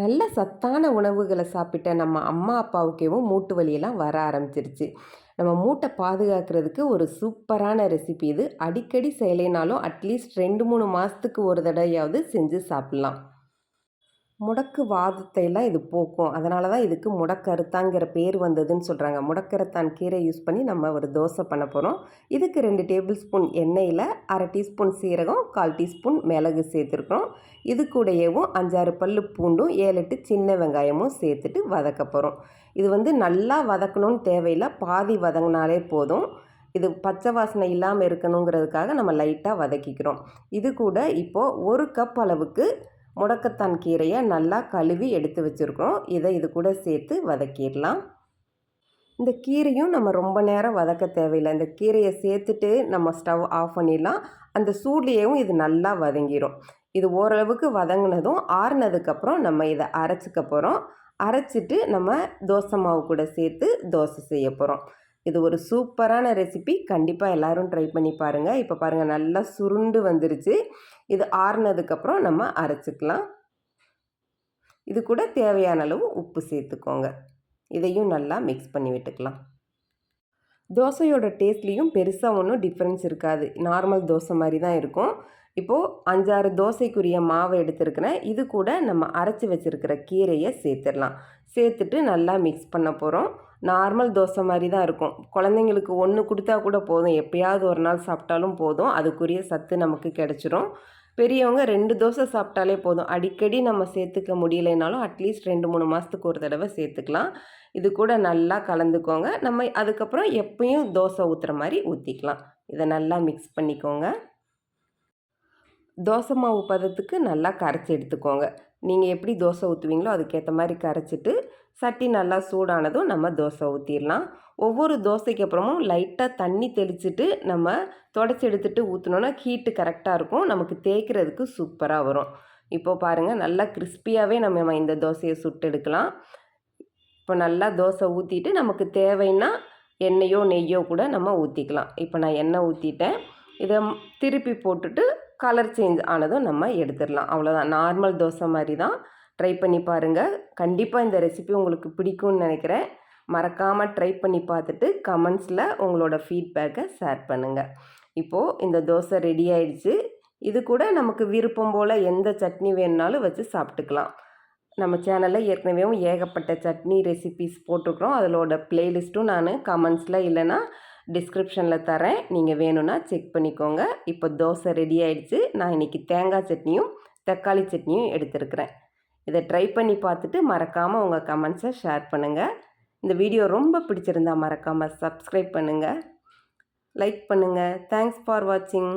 நல்ல சத்தான உணவுகளை சாப்பிட்ட நம்ம அம்மா அப்பாவுக்கேவும் மூட்டு வலியெல்லாம் வர ஆரம்பிச்சிருச்சு. நம்ம மூட்டை பாதுகாக்கிறதுக்கு ஒரு சூப்பரான ரெசிபி இது. அடிக்கடி செய்யலைனாலும் அட்லீஸ்ட் ரெண்டு மூணு மாதத்துக்கு ஒரு தடவையாவது செஞ்சு சாப்பிட்லாம். முடக்கு வாதத்தை எல்லாம் இது போக்கும். அதனால தான் இதுக்கு முடக்கருத்தாங்கிற பேர் வந்ததுன்னு சொல்கிறாங்க முடக்கருத்தான் கீரை யூஸ் பண்ணி நம்ம ஒரு தோசை பண்ண போகிறோம் இதுக்கு ரெண்டு டேபிள் ஸ்பூன் எண்ணெயில் அரை டீஸ்பூன் சீரகம் கால் டீஸ்பூன் மிளகு சேர்த்துருக்கோம் இது கூடயேவும் அஞ்சாறு பல் பூண்டும் ஏழு எட்டு சின்ன வெங்காயமும் சேர்த்துட்டு வதக்க போகிறோம் இது வந்து நல்லா வதக்கணும்னு தேவையில்லை. பாதி வதங்கினாலே போதும். இது பச்சை வாசனை இல்லாமல் இருக்கணுங்கிறதுக்காக நம்ம லைட்டாக வதக்கிக்கிறோம். இது கூட இப்போது ஒரு கப் அளவுக்கு முடக்கத்தான் கீரையை நல்லா கழுவி எடுத்து வச்சுருக்குறோம். இதை இது கூட சேர்த்து வதக்கிடலாம். இந்த கீரையும் நம்ம ரொம்ப நேரம் வதக்க தேவையில்லை. இந்த கீரையை சேர்த்துட்டு நம்ம ஸ்டவ் ஆஃப் பண்ணிடலாம். அந்த சூட்லேயும் இது நல்லா வதங்கிடும். இது ஓரளவுக்கு வதங்கினதும் ஆறுனதுக்கப்புறம் நம்ம இதை அரைச்சிக்க போகிறோம் அரைச்சிட்டு நம்ம தோசை மாவு கூட சேர்த்து தோசை செய்ய போகிறோம் இது ஒரு சூப்பரான ரெசிபி. கண்டிப்பாக எல்லோரும் ட்ரை பண்ணி பாருங்கள் இப்போ பாருங்கள் நல்லா சுருண்டு வந்துருச்சு. இது ஆறுனதுக்கப்புறம் நம்ம அரைச்சிக்கலாம். இது கூட தேவையான அளவு உப்பு சேர்த்துக்கோங்க. இதையும் நல்லா மிக்ஸ் பண்ணி விட்டுக்கலாம். தோசையோட டேஸ்ட்லேயும் பெருசாக ஒன்றும் டிஃப்ரென்ஸ் இருக்காது. நார்மல் தோசை மாதிரி தான் இருக்கும். இப்போது அஞ்சாறு தோசைக்குரிய மாவை எடுத்துருக்கிறேன். இது கூட நம்ம அரைச்சி வச்சுருக்கிற கீரையை சேர்த்துடலாம். சேர்த்துட்டு நல்லா மிக்ஸ் பண்ண போகிறோம் நார்மல் தோசை மாதிரி தான் இருக்கும். குழந்தைங்களுக்கு ஒன்று கொடுத்தா கூட போதும். எப்பயாவது ஒரு நாள் சாப்பிட்டாலும் போதும். அதுக்குரிய சத்து நமக்கு கிடச்சிரும். பெரியவங்க ரெண்டு தோசை சாப்பிட்டாலே போதும். அடிக்கடி நம்ம சேர்த்துக்க முடியலைனாலும் அட்லீஸ்ட் ரெண்டு மூணு மாதத்துக்கு ஒரு தடவை சேர்த்துக்கலாம். இது கூட நல்லா கலந்துக்கோங்க. நம்ம அதுக்கப்புறம் எப்பயும் தோசை ஊற்றுற மாதிரி ஊற்றிக்கலாம் இதை நல்லா மிக்ஸ் பண்ணிக்கோங்க. தோசை மாவு பதத்துக்கு நல்லா கரைச்சி எடுத்துக்கோங்க. நீங்கள் எப்படி தோசை ஊற்றுவீங்களோ அதுக்கேற்ற மாதிரி கரைச்சிட்டு சட்டி நல்லா சூடானதும் நம்ம தோசை ஊற்றிடலாம் ஒவ்வொரு தோசைக்கு அப்புறமும் லைட்டாக தண்ணி தெளிச்சுட்டு நம்ம தொடச்சி எடுத்துகிட்டு ஊற்றினோன்னா ஹீட்டு கரெக்டாக இருக்கும். நமக்கு தேய்க்கிறதுக்கு சூப்பராக வரும். இப்போது பாருங்கள் நல்லா கிறிஸ்பியாகவே நம்ம இந்த தோசையை சுட்டு எடுக்கலாம். இப்போ நல்லா தோசை ஊற்றிட்டு நமக்கு தேவைன்னா எண்ணெயோ நெய்யோ கூட நம்ம ஊற்றிக்கலாம் இப்போ நான் எண்ணெய் ஊற்றிட்டேன் இதை திருப்பி போட்டுட்டு கலர் சேஞ்ச் ஆனதும் நம்ம எடுத்துடலாம். அவ்வளோதான் நார்மல் தோசை மாதிரி தான் ட்ரை பண்ணி பாருங்கள் கண்டிப்பாக இந்த ரெசிபி உங்களுக்கு பிடிக்கும்னு நினைக்கிறேன். மறக்காமல் ட்ரை பண்ணி பார்த்துட்டு கமெண்ட்ஸில் உங்களோட ஃபீட்பேக்கை ஷேர் பண்ணுங்கள் இப்போது இந்த தோசை ரெடி ஆயிடுச்சு. இது கூட நமக்கு விருப்பம் போல் எந்த சட்னி வேணுனாலும் வச்சு சாப்பிட்டுக்கலாம். நம்ம சேனலில் ஏற்கனவே ஏகப்பட்ட சட்னி ரெசிபிஸ் போட்டிருக்கிறோம். அதோட ப்ளேலிஸ்ட்டும் நான் கமெண்ட்ஸில் இல்லைன்னா டிஸ்கிரிப்ஷனில் தரேன். நீங்கள் வேணும்னா செக் பண்ணிக்கோங்க. இப்போ தோசை ரெடி ஆகிடுச்சு நான் இன்றைக்கி தேங்காய் சட்னியும் தக்காளி சட்னியும் எடுத்துருக்கிறேன். இதை ட்ரை பண்ணி பார்த்துட்டு மறக்காமல் உங்கள் கமெண்ட்ஸை ஷேர் பண்ணுங்கள் இந்த வீடியோ ரொம்ப பிடிச்சிருந்தா மறக்காமல் சப்ஸ்கிரைப் பண்ணுங்கள் லைக் பண்ணுங்கள் தேங்க்ஸ் ஃபார் வாட்சிங்